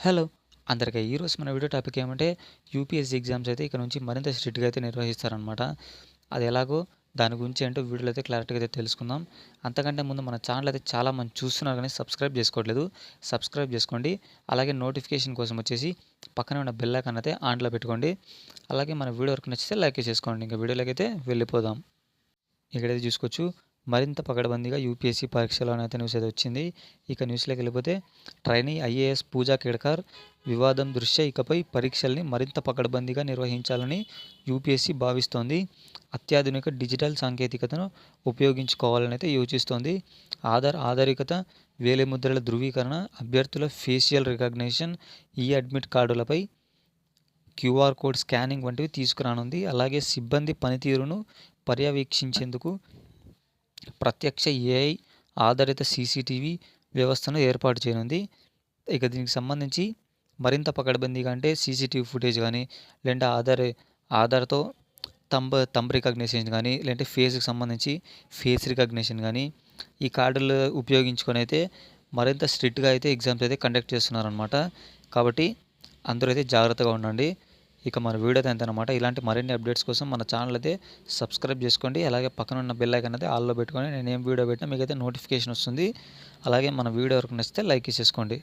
Hello అందరికీ ఈరోజు మన వీడియో టాపిక్ ఏమంటే యూపీఎస్సీ ఎగ్జామ్స్ అయితే ఇక్కడ నుంచి మరింత స్ట్రిక్ట్గా అయితే నిర్వహిస్తారనమాట అది ఎలాగో దాని గురించి ఏంటో వీడియోలో అయితే క్లారిటీగా అయితే తెలుసుకుందాం. అంతకంటే ముందు మన ఛానల్ అయితే చాలా మంది చూస్తున్నారు కానీ సబ్స్క్రైబ్ చేసుకోవట్లేదు. సబ్స్క్రైబ్ చేసుకోండి. అలాగే నోటిఫికేషన్ కోసం వచ్చేసి పక్కనే ఉన్న బెల్ ఐకాన్ అయితే ఆన్లో పెట్టుకోండి. అలాగే మన వీడియో వరకు నచ్చితే లైక్ చేసుకోండి. ఇంకా వీడియోలోకి అయితే వెళ్ళిపోదాం. ఇక్కడైతే చూసుకోవచ్చు. మరింత పకడ్బందీగా యూపీఎస్సీ పరీక్షలోనైతే అయితే న్యూస్ అయితే వచ్చింది. ఇక న్యూస్లోకి వెళ్ళిపోతే ట్రైనీ ఐఏఎస్ పూజా కేడ్కర్ వివాదం దృష్ట్యా ఇకపై పరీక్షల్ని మరింత పకడ్బందీగా నిర్వహించాలని యూపీఎస్సీ భావిస్తోంది. అత్యాధునిక డిజిటల్ సాంకేతికతను ఉపయోగించుకోవాలని అయితే యోచిస్తోంది. ఆధార్ ఆధారికత వేలిముద్రల ధృవీకరణ అభ్యర్థుల ఫేషియల్ రికగ్నిషన్ ఈ అడ్మిట్ కార్డులపై క్యూఆర్ కోడ్ స్కానింగ్ వంటివి తీసుకురానుంది. అలాగే సిబ్బంది పనితీరును పర్యవేక్షించేందుకు ప్రత్యక్ష ఏఐ ఆధారిత సీసీటీవీ వ్యవస్థను ఏర్పాటు చేయనుంది. ఇక దీనికి సంబంధించి మరింత పకడ్బందీగా అంటే సీసీటీవీ ఫుటేజ్ కానీ లేదంటే ఆధార్ ఆధార్తో తంబ తంబ్ రికగ్నిషన్ కానీ లేదంటే ఫేస్కి సంబంధించి ఫేస్ రికగ్నిషన్ కానీ ఈ కార్డులు ఉపయోగించుకొని అయితే మరింత స్ట్రిక్ట్గా అయితే ఎగ్జామ్స్ అయితే కండక్ట్ చేస్తున్నారనమాట కాబట్టి అందరూ అయితే జాగ్రత్తగా ఉండండి. ఇక మన వీడియో అయితే అనమాట ఇలాంటి మరిన్ని అప్డేట్స్ కోసం మన ఛానల్ అయితే సబ్స్క్రైబ్ చేసుకోండి. అలాగే పక్కన ఉన్న బెల్ ఐకన్ అయితే ఆల్లో పెట్టుకొని నేను ఏం వీడియో పెట్టినా మీకు అయితే నోటిఫికేషన్ వస్తుంది. అలాగే మన వీడియో వరకు నచ్చితే లైక్ చేసుకోండి